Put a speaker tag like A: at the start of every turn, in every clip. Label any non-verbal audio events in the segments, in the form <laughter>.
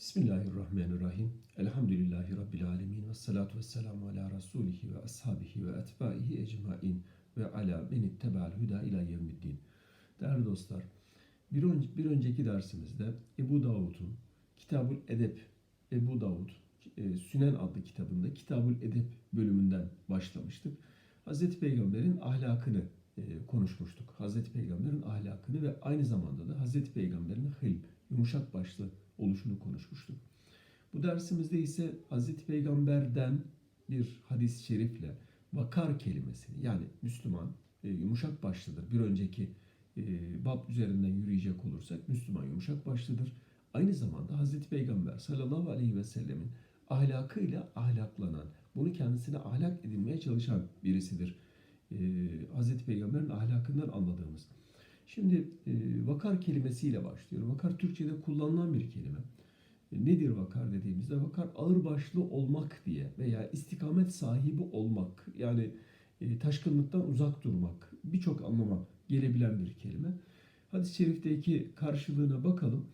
A: Bismillahirrahmanirrahim. Elhamdülillahi Rabbil alemin. Ve salatu ve selamu ala Resulihi ve ashabihi ve etbaihi ecmain ve ala men itteba'al huda ila yevmiddin. Değerli dostlar, bir, ön, bir önceki dersimizde Ebu Davud'un Kitabul Edep, Ebu Davud, e, Sünen adlı kitabında Kitabul Edep bölümünden başlamıştık. Hazreti Peygamber'in ahlakını e, konuşmuştuk. Hazreti Peygamber'in ahlakını ve aynı zamanda da Hazreti Peygamber'in hilm, yumuşak başlı oluşunu konuşmuştuk. Bu dersimizde ise Hazreti Peygamber'den bir hadis-i şerifle vakar kelimesini yani Müslüman e, yumuşak başlıdır. Bir önceki e, bab üzerinden yürüyecek olursak Müslüman yumuşak başlıdır. Aynı zamanda Hazreti Peygamber sallallahu aleyhi ve sellemin ahlakıyla ahlaklanan, bunu kendisine ahlak edinmeye çalışan birisidir. E, Hazreti Peygamber'in ahlakından anladığımız. Şimdi e, vakar kelimesiyle başlıyor. Vakar Türkçe'de kullanılan bir kelime. E, nedir vakar dediğimizde vakar ağırbaşlı olmak diye veya istikamet sahibi olmak yani e, taşkınlıktan uzak durmak birçok anlama gelebilen bir kelime. Hadis-i şerifteki karşılığına bakalım.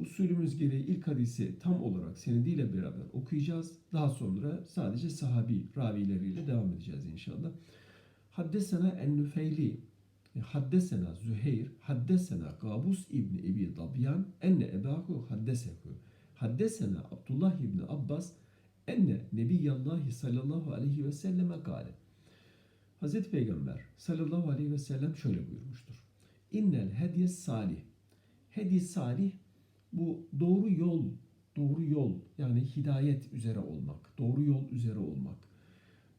A: Usulümüz gereği ilk hadisi tam olarak senediyle beraber okuyacağız. Daha sonra sadece sahabi ravileriyle devam edeceğiz inşallah. Haddesena en-Nüfeyli Haddesena Züheyr, Haddesena Gabus İbni Ebi Dabyan, enne ebahu haddesehu. Haddesena Abdullah İbni Abbas, enne Nebiyallahi sallallahu aleyhi ve selleme gale. Hazreti Peygamber sallallahu aleyhi ve sellem şöyle buyurmuştur. İnnel hediye salih. Hediye salih bu doğru yol, doğru yol yani hidayet üzere olmak, doğru yol üzere olmak.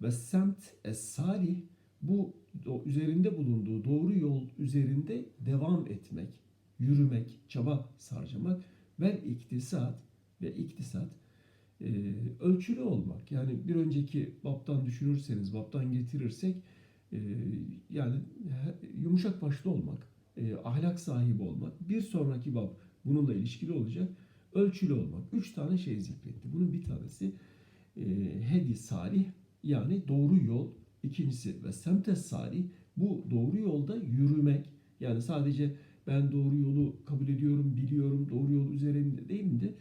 A: Ve semt es salih bu üzerinde bulunduğu doğru yol üzerinde devam etmek, yürümek, çaba sarcamak ve iktisat ve iktisat e, ölçülü olmak. Yani bir önceki baptan düşünürseniz, baptan getirirsek e, yani yumuşak başlı olmak, e, ahlak sahibi olmak. Bir sonraki bab bununla ilişkili olacak. Ölçülü olmak. Üç tane şey zikretti. Bunun bir tanesi e, hedi salih yani doğru yol İkincisi ve semtes salih bu doğru yolda yürümek. Yani sadece ben doğru yolu kabul ediyorum, biliyorum, doğru yol üzerinde değil de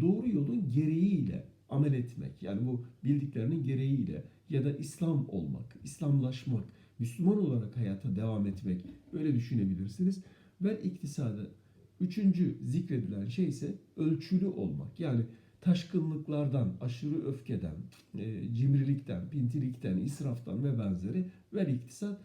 A: doğru yolun gereğiyle amel etmek. Yani bu bildiklerinin gereğiyle ya da İslam olmak, İslamlaşmak, Müslüman olarak hayata devam etmek böyle düşünebilirsiniz. Ve iktisadı üçüncü zikredilen şey ise ölçülü olmak. Yani taşkınlıklardan, aşırı öfkeden, e, cimrilikten, pintilikten, israftan ve benzeri ver iktisat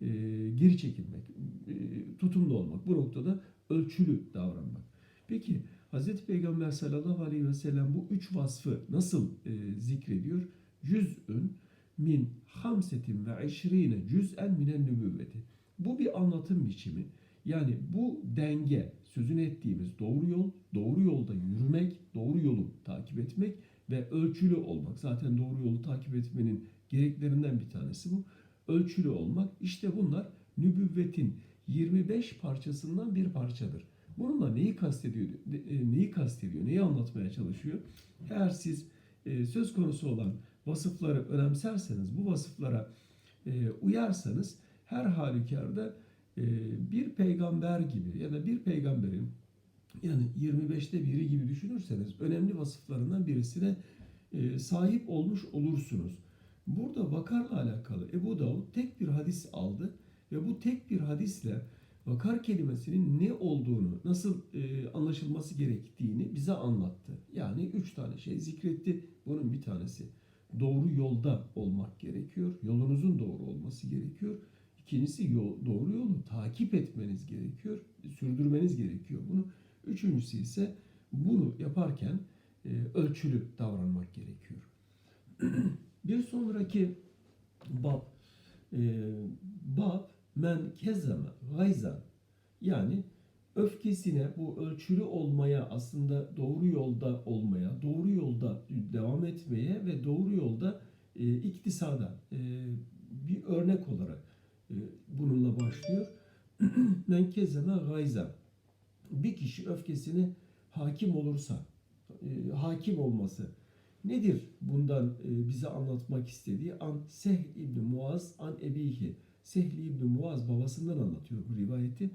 A: e, geri çekilmek, e, tutumlu olmak. Bu noktada ölçülü davranmak. Peki Hz. Peygamber sallallahu aleyhi ve sellem bu üç vasfı nasıl e, zikrediyor? Cüz'ün min hamsetin ve eşrine cüz'en minen nübüvveti. Bu bir anlatım biçimi. Yani bu denge, sözünü ettiğimiz doğru yol, doğru yolda yürümek, doğru yolu takip etmek ve ölçülü olmak. Zaten doğru yolu takip etmenin gereklerinden bir tanesi bu. Ölçülü olmak. İşte bunlar nübüvvetin 25 parçasından bir parçadır. Bununla neyi kastediyor? E, neyi kastediyor? Neyi anlatmaya çalışıyor? Eğer siz e, söz konusu olan vasıfları önemserseniz, bu vasıflara e, uyarsanız her halükarda bir peygamber gibi ya da bir peygamberin yani 25'te biri gibi düşünürseniz önemli vasıflarından birisine e, sahip olmuş olursunuz. Burada vakarla alakalı Ebu Davud tek bir hadis aldı ve bu tek bir hadisle vakar kelimesinin ne olduğunu, nasıl e, anlaşılması gerektiğini bize anlattı. Yani üç tane şey zikretti. Bunun bir tanesi doğru yolda olmak gerekiyor. Yolunuzun doğru olması gerekiyor. İkincisi yol, doğru yolu takip etmeniz gerekiyor, sürdürmeniz gerekiyor bunu. Üçüncüsü ise bunu yaparken e, ölçülü davranmak gerekiyor. <clears throat> bir sonraki bab, e, bab men kezeme gayzan yani öfkesine bu ölçülü olmaya aslında doğru yolda olmaya, doğru yolda devam etmeye ve doğru yolda e, iktisada e, bir örnek olarak bununla başlıyor. <clears throat> Men kezeme gayza. Bir kişi öfkesine hakim olursa, e, hakim olması nedir bundan e, bize anlatmak istediği? An Sehl İbni Muaz an Ebihi. Sehl İbni Muaz babasından anlatıyor bu rivayeti.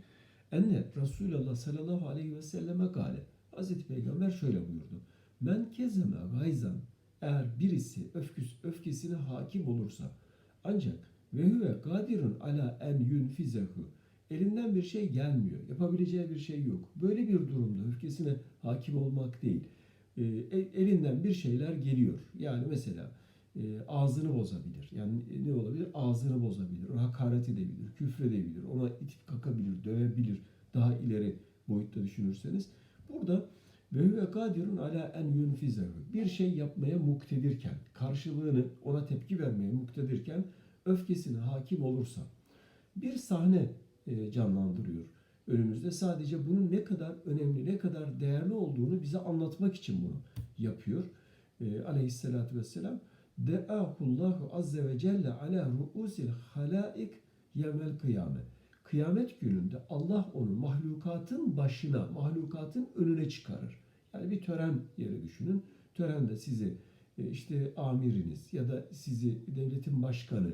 A: Enne Resulullah sallallahu aleyhi ve selleme gale. Hazreti Peygamber şöyle buyurdu. Men kezeme gayzan eğer birisi öfküs, öfkesine hakim olursa ancak ve huve kadirun ala en yunfizehu elinden bir şey gelmiyor. Yapabileceği bir şey yok. Böyle bir durumda öfkesine hakim olmak değil. e, elinden bir şeyler geliyor. Yani mesela e, ağzını bozabilir. Yani ne olabilir? Ağzını bozabilir. O hakaret edebilir, küfredebilir, ona itip kakabilir, dövebilir. Daha ileri boyutta düşünürseniz. Burada ve huve kadirun ala en yunfizehu. Bir şey yapmaya muktedirken, karşılığını ona tepki vermeye muktedirken öfkesine hakim olursa bir sahne e, canlandırıyor önümüzde. Sadece bunun ne kadar önemli, ne kadar değerli olduğunu bize anlatmak için bunu yapıyor. E, aleyhissalatü vesselam De'ahullahu azze ve celle ala ru'usil halaik yevmel kıyame. Kıyamet gününde Allah onu mahlukatın başına, mahlukatın önüne çıkarır. Yani bir tören yeri düşünün. Törende sizi e, işte amiriniz ya da sizi devletin başkanı,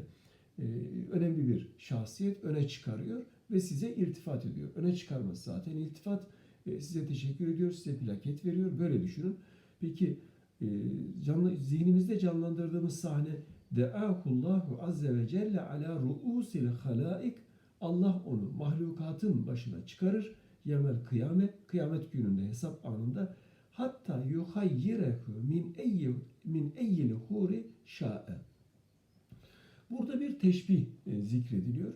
A: önemli bir şahsiyet öne çıkarıyor ve size iltifat ediyor. Öne çıkarması zaten iltifat. E, size teşekkür ediyor, size plaket veriyor. Böyle düşünün. Peki e, canlı, zihnimizde canlandırdığımız sahne De'ahullahu azze ve celle ala ru'usil halaik Allah onu mahlukatın başına çıkarır. Yemel kıyamet, kıyamet gününde hesap anında hatta yuhayyirehu min eyyi min eyyil huri şa'e. Burada bir teşbih e, zikrediliyor.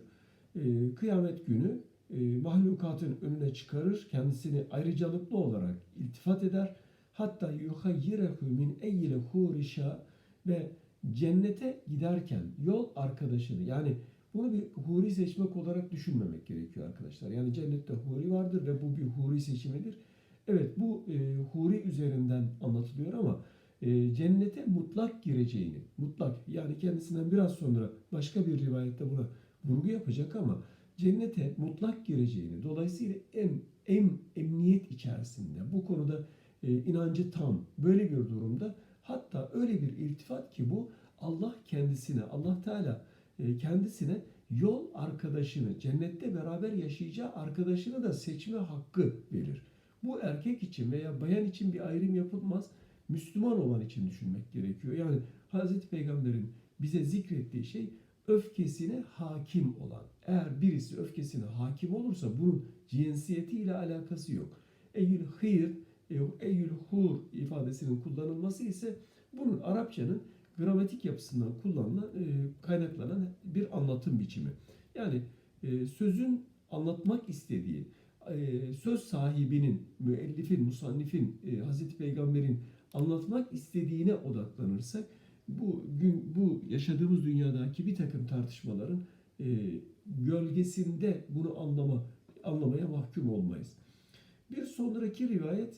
A: E, kıyamet günü e, mahlukatın önüne çıkarır, kendisini ayrıcalıklı olarak iltifat eder. Hatta yuhayyirehu min eyyil huri şa ve cennete giderken yol arkadaşını yani bunu bir huri seçmek olarak düşünmemek gerekiyor arkadaşlar. Yani cennette huri vardır ve bu bir huri seçimidir. Evet bu e, huri üzerinden anlatılıyor ama cennete mutlak gireceğini, mutlak yani kendisinden biraz sonra başka bir rivayette buna vurgu yapacak ama cennete mutlak gireceğini, dolayısıyla en, en emniyet içerisinde bu konuda e, inancı tam böyle bir durumda hatta öyle bir iltifat ki bu Allah kendisine, Allah Teala e, kendisine yol arkadaşını, cennette beraber yaşayacağı arkadaşını da seçme hakkı verir. Bu erkek için veya bayan için bir ayrım yapılmaz. Müslüman olan için düşünmek gerekiyor. Yani Hazreti Peygamber'in bize zikrettiği şey öfkesine hakim olan. Eğer birisi öfkesine hakim olursa bunun cinsiyetiyle alakası yok. Eyyül hıyr, eyyül hur ifadesinin kullanılması ise bunun Arapçanın gramatik yapısından kullanılan, e, kaynaklanan bir anlatım biçimi. Yani e, sözün anlatmak istediği, e, söz sahibinin, müellifin, musannifin, Hazreti Peygamber'in anlatmak istediğine odaklanırsak bu gün bu yaşadığımız dünyadaki bir takım tartışmaların e, gölgesinde bunu anlama anlamaya mahkum olmayız. Bir sonraki rivayet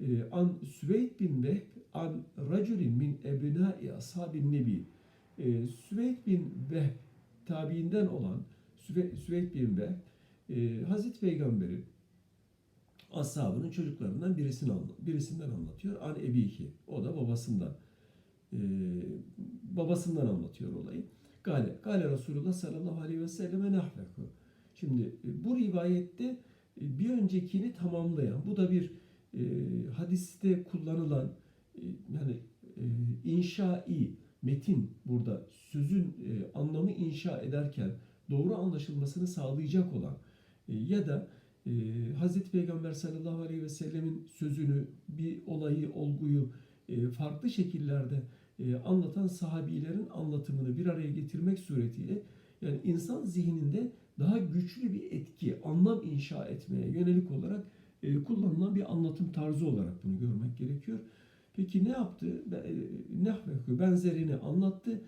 A: e, an Süveyd bin Vehb an raculin min ebnai ashabin nebi e, Süveyd bin Vehb tabiinden olan Süve, Süveyd bin Vehb e, Hazreti Peygamber'in ashabının çocuklarından birisini birisinden anlatıyor. An ebihi. O da babasından. E, babasından anlatıyor olayı. Gale, Gale Resulullah sallallahu aleyhi ve selleme nahveku. Şimdi e, bu rivayette e, bir öncekini tamamlayan, bu da bir e, hadiste kullanılan e, yani e, inşai metin burada sözün e, anlamı inşa ederken doğru anlaşılmasını sağlayacak olan e, ya da e, Hazreti Peygamber sallallahu aleyhi ve sellemin sözünü, bir olayı, olguyu e, farklı şekillerde e, anlatan sahabilerin anlatımını bir araya getirmek suretiyle yani insan zihninde daha güçlü bir etki, anlam inşa etmeye yönelik olarak e, kullanılan bir anlatım tarzı olarak bunu görmek gerekiyor. Peki ne yaptı? E, Nehvehu benzerini anlattı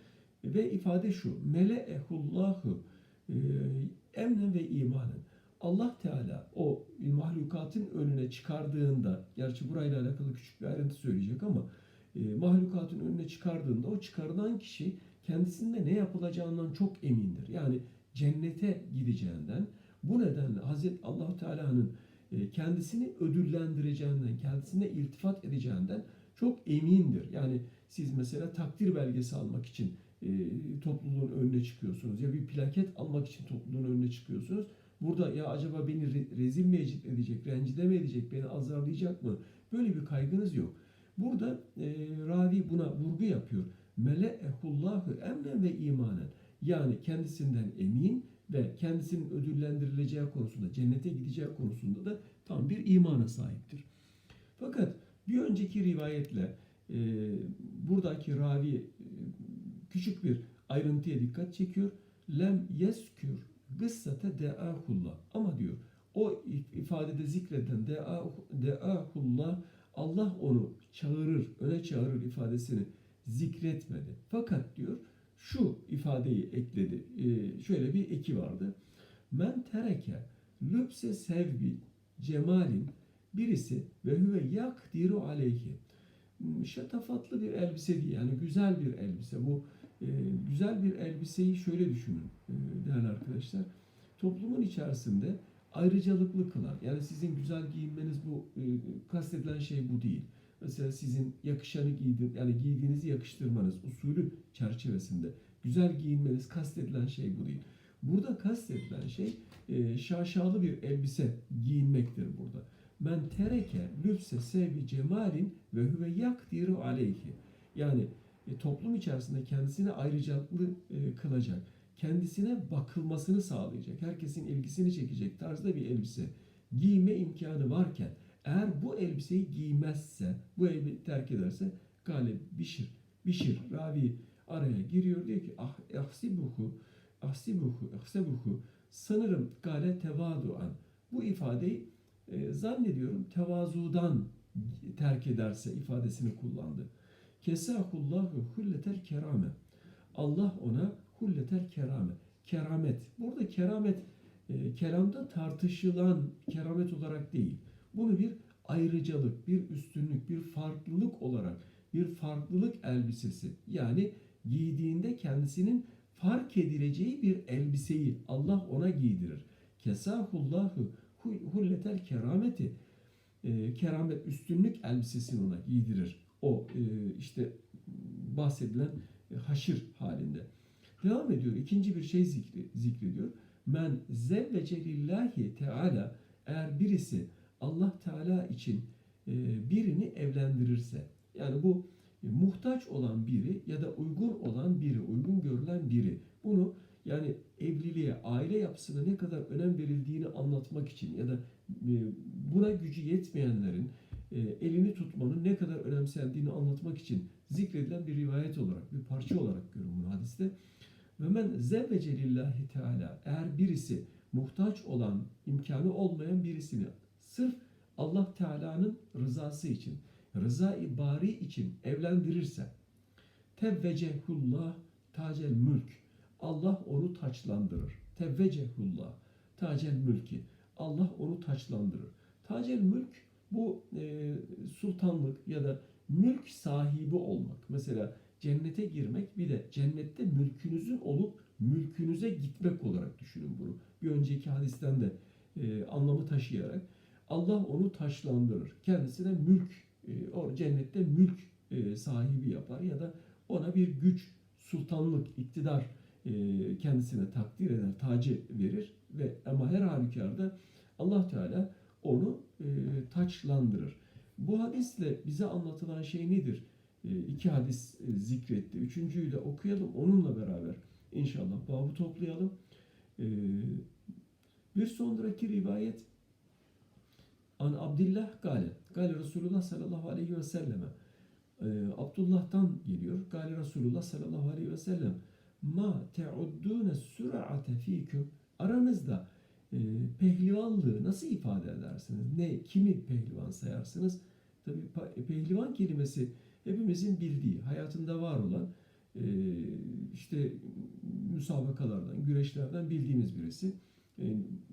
A: ve ifade şu. Mele'ehullahu e, emnen ve imanen. Allah Teala o mahlukatın önüne çıkardığında, gerçi burayla alakalı küçük bir ayrıntı söyleyecek ama e, mahlukatın önüne çıkardığında o çıkarılan kişi kendisinde ne yapılacağından çok emindir. Yani cennete gideceğinden, bu nedenle Hazreti Allah Teala'nın e, kendisini ödüllendireceğinden, kendisine iltifat edeceğinden çok emindir. Yani siz mesela takdir belgesi almak için e, topluluğun önüne çıkıyorsunuz ya bir plaket almak için topluluğun önüne çıkıyorsunuz. Burada ya acaba beni re- rezil mi edecek, rencide mi edecek, beni azarlayacak mı? Böyle bir kaygınız yok. Burada e, ravi buna vurgu yapıyor. Mele'ehullahu emren ve imanen. Yani kendisinden emin ve kendisinin ödüllendirileceği konusunda, cennete gideceği konusunda da tam bir imana sahiptir. Fakat bir önceki rivayetle e, buradaki ravi e, küçük bir ayrıntıya dikkat çekiyor. Lem yeskür gıssate de'ahullah. Ama diyor o ifadede zikreden de'ahullah Allah onu çağırır, öne çağırır ifadesini zikretmedi. Fakat diyor şu ifadeyi ekledi. Ee, şöyle bir eki vardı. Men tereke lübse sevbi cemalin birisi ve huve yakdiru aleyhi. Hmm, Şatafatlı bir elbise değil yani güzel bir elbise. Bu güzel bir elbiseyi şöyle düşünün e, değerli arkadaşlar. Toplumun içerisinde ayrıcalıklı kılar. Yani sizin güzel giyinmeniz bu e, kastedilen şey bu değil. Mesela sizin yakışanı giydin yani giydiğinizi yakıştırmanız usulü çerçevesinde güzel giyinmeniz kastedilen şey bu değil. Burada kastedilen şey e, şaşalı bir elbise giyinmektir burada. Men tereke lübse sevi cemalin ve huve yakdiru aleyhi. Yani e, toplum içerisinde kendisine ayrıcalıklı e, kılacak, kendisine bakılmasını sağlayacak, herkesin ilgisini çekecek tarzda bir elbise giyme imkanı varken eğer bu elbiseyi giymezse, bu elbiseyi terk ederse gale bişir, bişir, ravi araya giriyor diyor ki ah ahsibuhu, ahsibuhu, ahsibuhu sanırım gale tevaduan. Bu ifadeyi e, zannediyorum tevazudan terk ederse ifadesini kullandı. Kesahullahu hulletel kerame. Allah ona hulletel kerame. Keramet. Burada keramet e, kelamda tartışılan keramet olarak değil. Bunu bir ayrıcalık, bir üstünlük, bir farklılık olarak bir farklılık elbisesi yani giydiğinde kendisinin fark edileceği bir elbiseyi Allah ona giydirir. Kesahullahu hulletel kerameti e, keramet üstünlük elbisesini ona giydirir. O e, işte bahsedilen e, haşir halinde. Devam ediyor. İkinci bir şey zikri, zikrediyor. Men zevvece lillahi teala eğer birisi Allah Teala için e, birini evlendirirse yani bu muhtaç olan biri ya da uygun olan biri, uygun görülen biri bunu yani evliliğe, aile yapısına ne kadar önem verildiğini anlatmak için ya da buna gücü yetmeyenlerin elini tutmanın ne kadar önemsendiğini anlatmak için zikredilen bir rivayet olarak, bir parça olarak görün bunu hadiste. Ve men zevvece lillahi teala eğer birisi muhtaç olan, imkanı olmayan birisini sırf Allah Teala'nın rızası için, rıza-i bari için evlendirirse tevvecehullah tacel mülk Allah onu taçlandırır. Tevvecehullah tacel mülki Allah onu taçlandırır. Tacel mülk bu e, sultanlık ya da mülk sahibi olmak. Mesela cennete girmek bir de cennette mülkünüzün olup mülkünüze gitmek olarak düşünün bunu. Bir önceki hadisten de e, anlamı taşıyarak Allah onu taşlandırır. Kendisine mülk, e, o cennette mülk e, sahibi yapar ya da ona bir güç, sultanlık, iktidar e, kendisine takdir eder, tacı verir ve ama her halükarda Allah Teala onu e, taçlandırır. Bu hadisle bize anlatılan şey nedir? E, iki hadis e, zikretti. Üçüncüyü de okuyalım. Onunla beraber inşallah babı toplayalım. E, bir sonraki rivayet An Abdullah Gale. Gale Resulullah sallallahu aleyhi ve selleme. E, Abdullah'tan geliyor. Gale Resulullah sallallahu aleyhi ve sellem. Ma te'uddune sür'ate fiküm. Aranızda e, pehlivanlığı nasıl ifade edersiniz? Ne, kimi pehlivan sayarsınız? Tabi pehlivan kelimesi hepimizin bildiği, hayatında var olan e, işte müsabakalardan, güreşlerden bildiğimiz birisi. E,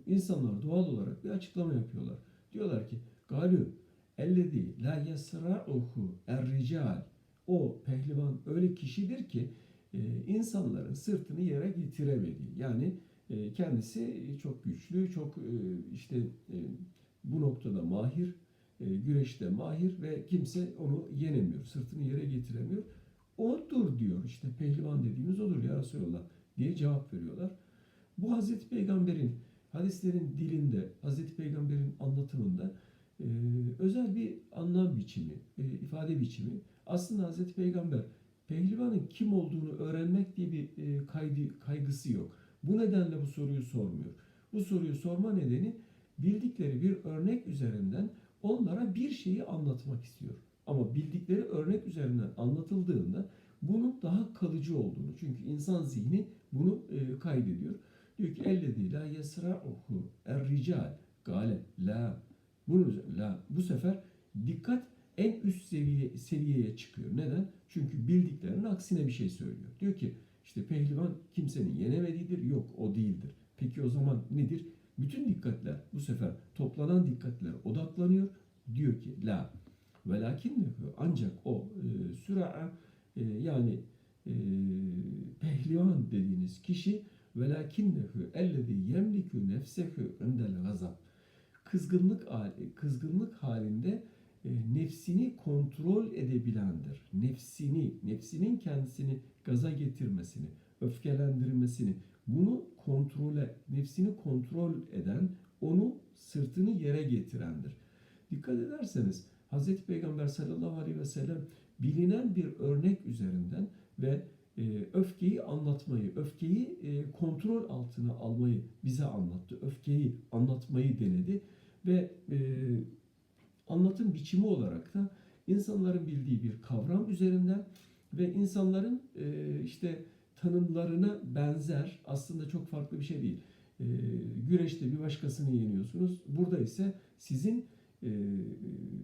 A: insanlar doğal olarak bir açıklama yapıyorlar. Diyorlar ki galü ellezî la yesra'uhu er-rical o pehlivan öyle kişidir ki e, insanların sırtını yere getiremediği. Yani e, kendisi çok güçlü, çok e, işte e, bu noktada mahir, e, güreşte mahir ve kimse onu yenemiyor, sırtını yere getiremiyor. Odur diyor işte pehlivan dediğimiz odur ya Resulallah diye cevap veriyorlar. Bu Hazreti Peygamber'in hadislerin dilinde, Hazreti Peygamber'in anlatımında e, özel bir anlam biçimi, e, ifade biçimi. Aslında Hazreti Peygamber pehlivanın kim olduğunu öğrenmek diye bir e, kaygısı yok. Bu nedenle bu soruyu sormuyor. Bu soruyu sorma nedeni bildikleri bir örnek üzerinden onlara bir şeyi anlatmak istiyor. Ama bildikleri örnek üzerinden anlatıldığında bunun daha kalıcı olduğunu çünkü insan zihni bunu e, kaydediyor. Diyor ki ellezî la yesra'uhu er-rical gale la bunun la bu sefer dikkat en üst seviye, seviyeye çıkıyor. Neden? Çünkü bildiklerinin aksine bir şey söylüyor. Diyor ki işte pehlivan kimsenin yenemediğidir. Yok o değildir. Peki o zaman nedir? Bütün dikkatler bu sefer toplanan dikkatler odaklanıyor. Diyor ki la velakin ancak o e, süra'a e, yani e, pehlivan dediğiniz kişi velakinnehu ellezî yemliku nefsehu indel gazab kızgınlık kızgınlık halinde nefsini kontrol edebilendir. Nefsini, nefsinin kendisini gaza getirmesini, öfkelendirmesini, bunu kontrole, nefsini kontrol eden, onu sırtını yere getirendir. Dikkat ederseniz Hz. Peygamber sallallahu aleyhi ve sellem bilinen bir örnek üzerinden ve e, öfkeyi anlatmayı, öfkeyi e, kontrol altına almayı bize anlattı. Öfkeyi anlatmayı denedi ve e, anlatım biçimi olarak da insanların bildiği bir kavram üzerinden ve insanların e, işte tanımlarına benzer aslında çok farklı bir şey değil. E, güreşte bir başkasını yeniyorsunuz. Burada ise sizin e,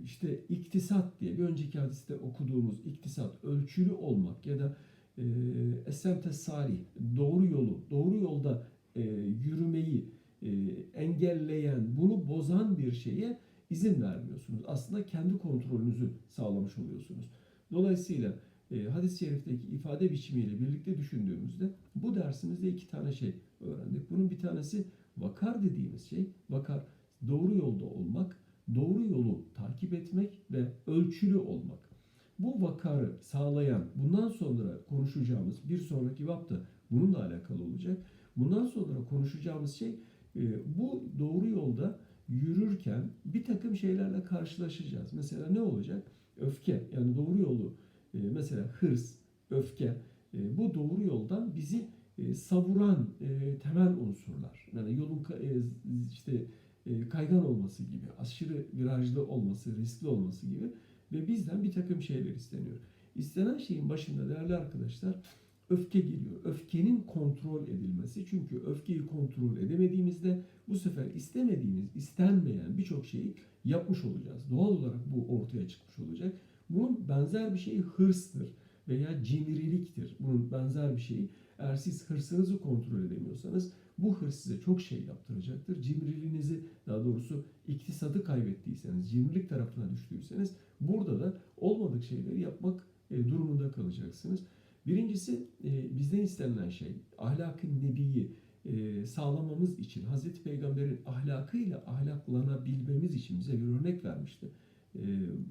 A: işte iktisat diye bir önceki hadiste okuduğumuz iktisat ölçülü olmak ya da e, esemte salih doğru yolu doğru yolda e, yürümeyi e, engelleyen bunu bozan bir şeye izin vermiyorsunuz. Aslında kendi kontrolünüzü sağlamış oluyorsunuz. Dolayısıyla e, hadis-i şerifteki ifade biçimiyle birlikte düşündüğümüzde bu dersimizde iki tane şey öğrendik. Bunun bir tanesi vakar dediğimiz şey. Vakar doğru yolda olmak, doğru yolu takip etmek ve ölçülü olmak. Bu vakarı sağlayan, bundan sonra konuşacağımız bir sonraki vapta bununla alakalı olacak. Bundan sonra konuşacağımız şey e, bu doğru yolda yürürken bir takım şeylerle karşılaşacağız. Mesela ne olacak? Öfke yani doğru yolu e, mesela hırs, öfke e, bu doğru yoldan bizi e, savuran temel unsurlar. Yani yolun işte kaygan olması gibi, aşırı virajlı olması, riskli olması gibi ve bizden bir takım şeyler isteniyor. İstenen şeyin başında değerli arkadaşlar öfke geliyor. Öfkenin kontrol edilmesi. Çünkü öfkeyi kontrol edemediğimizde bu sefer istemediğimiz, istenmeyen birçok şeyi yapmış olacağız. Doğal olarak bu ortaya çıkmış olacak. Bunun benzer bir şeyi hırstır veya cimriliktir. Bunun benzer bir şeyi eğer siz hırsınızı kontrol edemiyorsanız bu hırs size çok şey yaptıracaktır. Cimriliğinizi daha doğrusu iktisadı kaybettiyseniz, cimrilik tarafına düştüyseniz burada da olmadık şeyleri yapmak e, durumunda kalacaksınız. Birincisi e, bizden istenilen şey ahlakın nebiyi e, sağlamamız için Hazreti Peygamber'in ahlakıyla ahlaklanabilmemiz için bize bir örnek vermişti. E,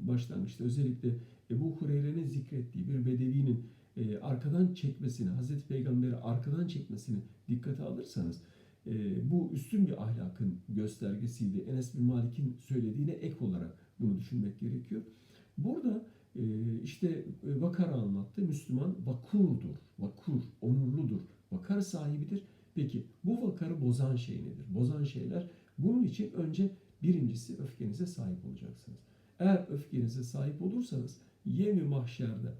A: başlangıçta özellikle Ebu Hureyre'nin zikrettiği bir bedevinin e, arkadan çekmesini, Hazreti Peygamber'i arkadan çekmesini dikkate alırsanız e, bu üstün bir ahlakın göstergesiydi. Enes bin Malik'in söylediğine ek olarak bunu düşünmek gerekiyor. Burada işte e, Vakar anlattı. Müslüman vakurdur, vakur, onurludur, vakar sahibidir. Peki bu vakarı bozan şey nedir? Bozan şeyler bunun için önce birincisi öfkenize sahip olacaksınız. Eğer öfkenize sahip olursanız yemi mahşerde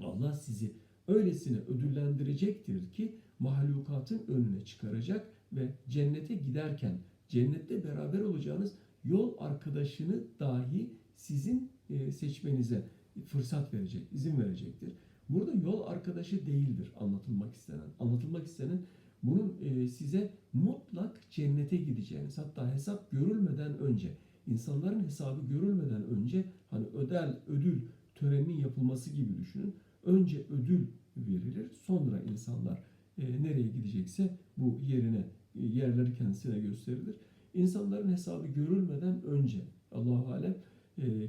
A: Allah sizi öylesine ödüllendirecektir ki mahlukatın önüne çıkaracak ve cennete giderken cennette beraber olacağınız yol arkadaşını dahi sizin seçmenize fırsat verecek, izin verecektir. Burada yol arkadaşı değildir anlatılmak istenen. Anlatılmak istenen bunun e, size mutlak cennete gideceğiniz hatta hesap görülmeden önce insanların hesabı görülmeden önce hani ödel ödül töreninin yapılması gibi düşünün. Önce ödül verilir sonra insanlar e, nereye gidecekse bu yerine e, yerleri kendisine gösterilir. İnsanların hesabı görülmeden önce Allahu alem e,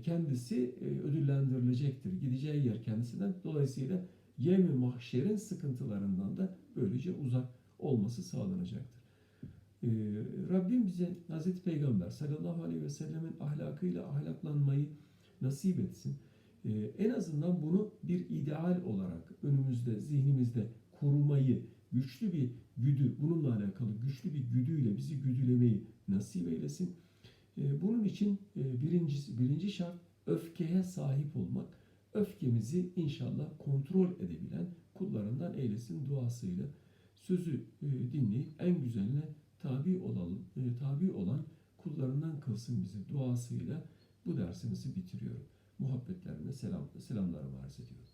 A: kendisi e, ödüllendirilecektir. Gideceği yer kendisinden. Dolayısıyla yevmi mahşerin sıkıntılarından da böylece uzak olması sağlanacaktır. Ee, Rabbim bize Hazreti Peygamber sallallahu aleyhi ve sellemin ahlakıyla ahlaklanmayı nasip etsin. En azından bunu bir ideal olarak önümüzde, zihnimizde korumayı, güçlü bir güdü, bununla alakalı güçlü bir güdüyle bizi güdülemeyi nasip eylesin. Ee, bunun için e, birincisi, birinci şart öfkeye sahip olmak. Öfkemizi inşallah kontrol edebilen kullarından eylesin duasıyla. Sözü e, dinleyip en güzeline tabi olalım, e, tabi olan kullarından kılsın bizi duasıyla bu dersimizi bitiriyorum. Muhabbetlerine selam, selamlarımı arz ediyorum.